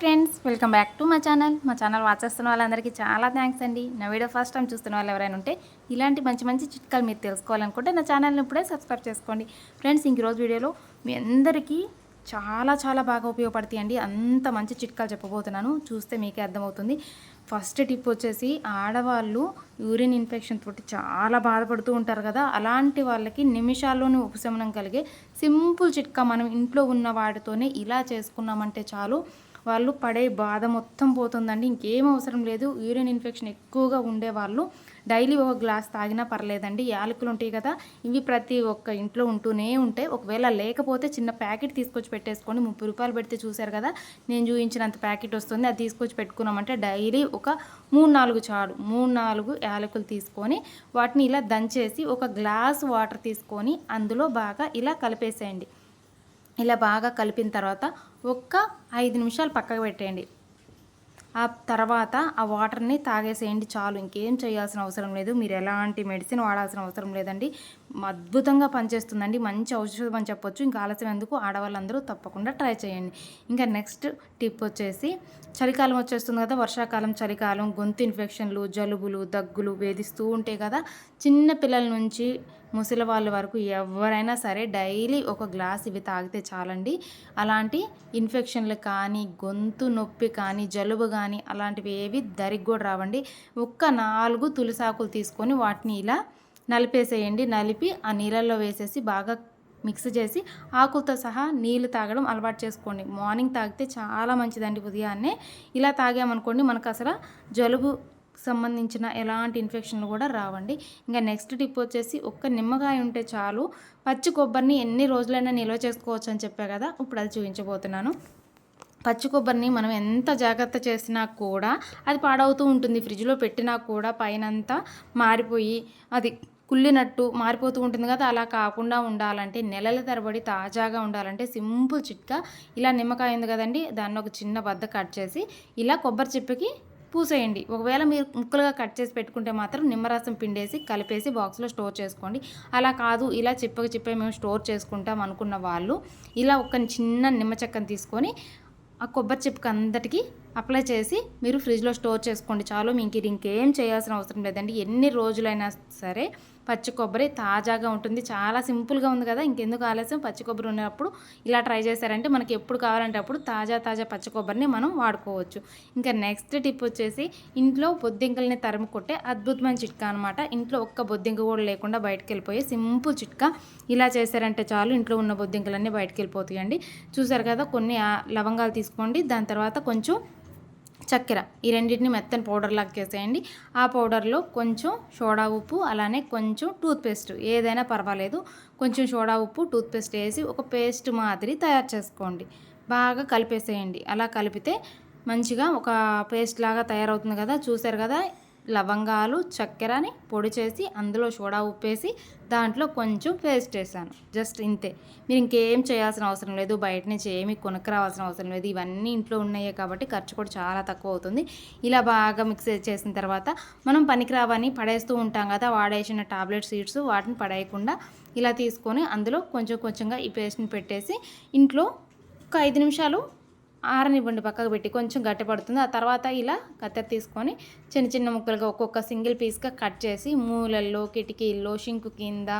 Friends welcome back to మా channel మా channel watch చేస్తున్న వాళ్ళందరికీ చాలా థ్యాంక్స్ అండి. నా వీడియో ఫస్ట్ టైం చూస్తున్న వాళ్ళు ఎవరైనా ఉంటే ఇలాంటి మంచి మంచి చిట్కాలు మీరు తెలుసుకోవాలనుకుంటే నా ఛానల్ని ఇప్పుడే సబ్స్క్రైబ్ చేసుకోండి. ఫ్రెండ్స్ ఈరోజు వీడియోలో మీ అందరికీ చాలా చాలా బాగా ఉపయోగపడతాయి అండి. అంత మంచి చిట్కాలు చెప్పబోతున్నాను. చూస్తే మీకే అర్థమవుతుంది. ఫస్ట్ టిప్ వచ్చేసి ఆడవాళ్ళు యూరిన్ ఇన్ఫెక్షన్ తోటి చాలా బాధపడుతూ ఉంటారు కదా. అలాంటి వాళ్ళకి నిమిషాల్లోనే ఉపశమనం కలిగే సింపుల్ చిట్కా మనం ఇంట్లో ఉన్న వాటితోనే ఇలా చేసుకున్నామంటే చాలు. వాళ్ళు పడే బాధ మొత్తం పోతుందండి. ఇంకేం అవసరం లేదు. యూరిన్ ఇన్ఫెక్షన్ ఎక్కువగా ఉండేవాళ్ళు డైలీ ఒక గ్లాస్ తాగినా పర్లేదండి. యాలకులు ఉంటాయి కదా ఇవి ప్రతి ఒక్క ఇంట్లో ఉంటూనే ఉంటాయి ఒకవేళ లేకపోతే చిన్న ప్యాకెట్ తీసుకొచ్చి పెట్టేసుకోండి. ముప్పై రూపాయలు పెడితే చూశారు కదా నేను చూపించినంత ప్యాకెట్ వస్తుంది. అది తీసుకొచ్చి పెట్టుకున్నామంటే డైలీ ఒక మూడు నాలుగు చాడు మూడు నాలుగు యాలకులు తీసుకొని వాటిని ఇలా దంచేసి ఒక గ్లాస్ వాటర్ తీసుకొని అందులో బాగా ఇలా కలిపేసేయండి. ఇలా బాగా కలిపిన తర్వాత ఒక్క ఐదు నిమిషాలు పక్కకు పెట్టేయండి. ఆ తర్వాత ఆ వాటర్ని తాగేసేయండి చాలు. ఇంకేం చేయాల్సిన అవసరం లేదు. మీరు ఎలాంటి మెడిసిన్ వాడాల్సిన అవసరం లేదండి. అద్భుతంగా పనిచేస్తుందండి. మంచి ఔషధం అని చెప్పొచ్చు. ఇంకా ఆలస్యం ఎందుకు? ఆడవాళ్ళందరూ తప్పకుండా ట్రై చేయండి. ఇంకా నెక్స్ట్ టిప్ వచ్చేసి చలికాలం వచ్చేస్తుంది కదా. వర్షాకాలం చలికాలం గొంతు ఇన్ఫెక్షన్లు జలుబులు దగ్గులు వేధిస్తూ ఉంటాయి కదా చిన్న పిల్లల నుంచి ముసలి వాళ్ళ వరకు ఎవరైనా సరే డైలీ ఒక గ్లాస్ ఇవి తాగితే చాలండి. అలాంటి ఇన్ఫెక్షన్లు కానీ గొంతు నొప్పి కానీ జలుబు కానీ అలాంటివి ఏవి దరికి కూడా రావండి. ఒక్క నాలుగు తులసాకులు తీసుకొని వాటిని ఇలా నలిపేసేయండి. నలిపి ఆ నీళ్ళల్లో వేసేసి బాగా మిక్స్ చేసి ఆకులతో సహా నీళ్ళు తాగడం అలవాటు చేసుకోండి. మార్నింగ్ తాగితే చాలా మంచిదండి ఉదయాన్నే. ఇలా తాగామనుకోండి మనకు అసలు జలుబు సంబంధించిన ఎలాంటి ఇన్ఫెక్షన్లు కూడా రావండి. ఇంకా నెక్స్ట్ టిప్ వచ్చేసి ఒక్క నిమ్మకాయ ఉంటే చాలు. పచ్చి కొబ్బరిని ఎన్ని రోజులైనా నిల్వ చేసుకోవచ్చు అని చెప్పా కదా ఇప్పుడు అది చూపించబోతున్నాను. పచ్చి కొబ్బరిని మనం ఎంత జాగ్రత్త చేసినా కూడా అది పాడవుతూ ఉంటుంది. ఫ్రిడ్జ్లో పెట్టినా కూడా పైనంతా మారిపోయి అది కుళ్ళినట్టు మారిపోతూ ఉంటుంది కదా అలా కాకుండా ఉండాలంటే నెలల తరబడి తాజాగా ఉండాలంటే సింపుల్ చిట్కా. ఇలా నిమ్మకాయ ఉంది కదండి దాన్ని ఒక చిన్న బద్ద కట్ చేసి ఇలా కొబ్బరి చిప్పకి పూసేయండి. ఒకవేళ మీరు ముక్కలుగా కట్ చేసి పెట్టుకుంటే మాత్రం నిమ్మరసం పిండేసి కలిపేసి బాక్స్లో స్టోర్ చేసుకోండి. అలా కాదు ఇలా చిప్పకి చిప్పే మేము స్టోర్ చేసుకుంటాం అనుకున్న వాళ్ళు ఇలా ఒక చిన్న నిమ్మ చెక్కను తీసుకొని ఆ కొబ్బరి చిప్పకి అందరికీ అప్లై చేసి మీరు ఫ్రిడ్జ్లో స్టోర్ చేసుకోండి. చాలు మీకు ఇది ఇంకేం చేయాల్సిన అవసరం లేదండి. ఎన్ని రోజులైనా సరే పచ్చి కొబ్బరి తాజాగా ఉంటుంది. చాలా సింపుల్గా ఉంది కదా? ఇంకెందుకు ఆలస్యం? పచ్చి కొబ్బరి ఉన్నప్పుడు ఇలా ట్రై చేశారంటే మనకి ఎప్పుడు కావాలంటే అప్పుడు తాజా తాజా పచ్చి కొబ్బరిని మనం వాడుకోవచ్చు. ఇంకా నెక్స్ట్ టిప్ వచ్చేసి ఇంట్లో బొద్దింకల్ని తరుముకుంటే కొట్టే అద్భుతమైన చిట్కా అనమాట ఇంట్లో ఒక్క బొద్దింక కూడా లేకుండా బయటకు వెళ్ళిపోయే సింపుల్ చిట్కా. ఇలా చేశారంటే చాలు ఇంట్లో ఉన్న బొద్దింకలన్నీ బయటకు వెళ్ళిపోతాయండి చూసారు కదా? కొన్ని లవంగాలు తీసుకోండి. దాని తర్వాత కొంచెం చక్కెర ఈ రెండింటిని మెత్తని పౌడర్ లాగా చేసేయండి. ఆ పౌడర్లో కొంచెం సోడా ఉప్పు అలానే కొంచెం టూత్పేస్ట్. ఏదైనా పర్వాలేదు. కొంచెం సోడా ఉప్పు టూత్పేస్ట్ వేసి ఒక పేస్ట్ మాదిరి తయారు చేసుకోండి. బాగా కలిపేసేయండి. అలా కలిపితే మంచిగా ఒక పేస్ట్ లాగా తయారవుతుంది కదా. చూసారు కదా? లవంగాలు చక్కెరని పొడి చేసి అందులో సోడా ఉప్పేసి దాంట్లో కొంచెం పేస్ట్ వేసాను జస్ట్ ఇంతే. మీరు ఇంకేం చేయాల్సిన అవసరం లేదు. బయట నుంచి ఏమి కొనుక్కరావాల్సిన అవసరం లేదు. ఇవన్నీ ఇంట్లో ఉన్నాయే కాబట్టి ఖర్చు కూడా చాలా తక్కువ అవుతుంది. ఇలా బాగా మిక్స్ చేసిన తర్వాత మనం పనికిరావని పడేస్తూ ఉంటాం కదా వాడేసిన టాబ్లెట్ సీడ్స్ వాటిని పడేయకుండా ఇలా తీసుకొని అందులో కొంచెం కొంచెంగా ఈ పేస్ట్ని పెట్టేసి ఇంట్లో ఒక ఐదు నిమిషాలు ఆరనివ్వండి పక్కకు పెట్టి. కొంచెం గట్టి పడుతుంది. ఆ తర్వాత ఇలా కత్తెర తీసుకొని చిన్న చిన్న ముక్కలుగా ఒక్కొక్క సింగిల్ పీస్గా కట్ చేసి మూలల్లో కిటికీల్లో షింకు కింద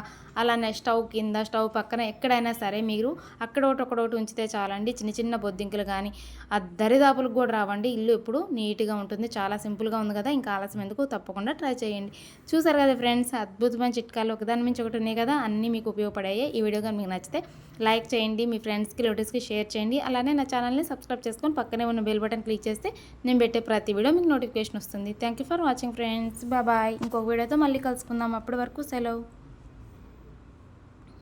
అలానే స్టవ్ కింద స్టవ్ పక్కన ఎక్కడైనా సరే మీరు అక్కడ ఒకటి ఒకటి ఉంచితే చాలండి. చిన్న చిన్న బొద్దింకలు కానీ ఆ దరిదాపులకు కూడా రావండి. ఇల్లు ఎప్పుడు నీట్గా ఉంటుంది. చాలా సింపుల్గా ఉంది కదా. ఇంకా ఆలస్యం ఎందుకు? తప్పకుండా ట్రై చేయండి. చూసారు కదా ఫ్రెండ్స్ అద్భుతమైన చిట్కాలు. ఒకదాని నుంచి ఒకటి ఉన్నాయి కదా. అన్నీ మీకు ఉపయోగపడాయి. ఈ వీడియో కానీ మీకు నచ్చితే లైక్ చేయండి. మీ ఫ్రెండ్స్కి రిలేటివ్స్కి షేర్ చేయండి. అలానే నా ఛానల్ని సబ్స్క్రైబ్ చేసుకొని పక్కనే ఉన్న బెల్ బటన్ క్లిక్ చేస్తే నేను పెట్టే ప్రతి వీడియో మీకు నోటిఫికేషన్ వస్తుంది. Thank you for watching friends bye ఇంకొక వీడియోతో మళ్ళీ కలుసుకుందాం. అప్పటి వరకు సెలవు.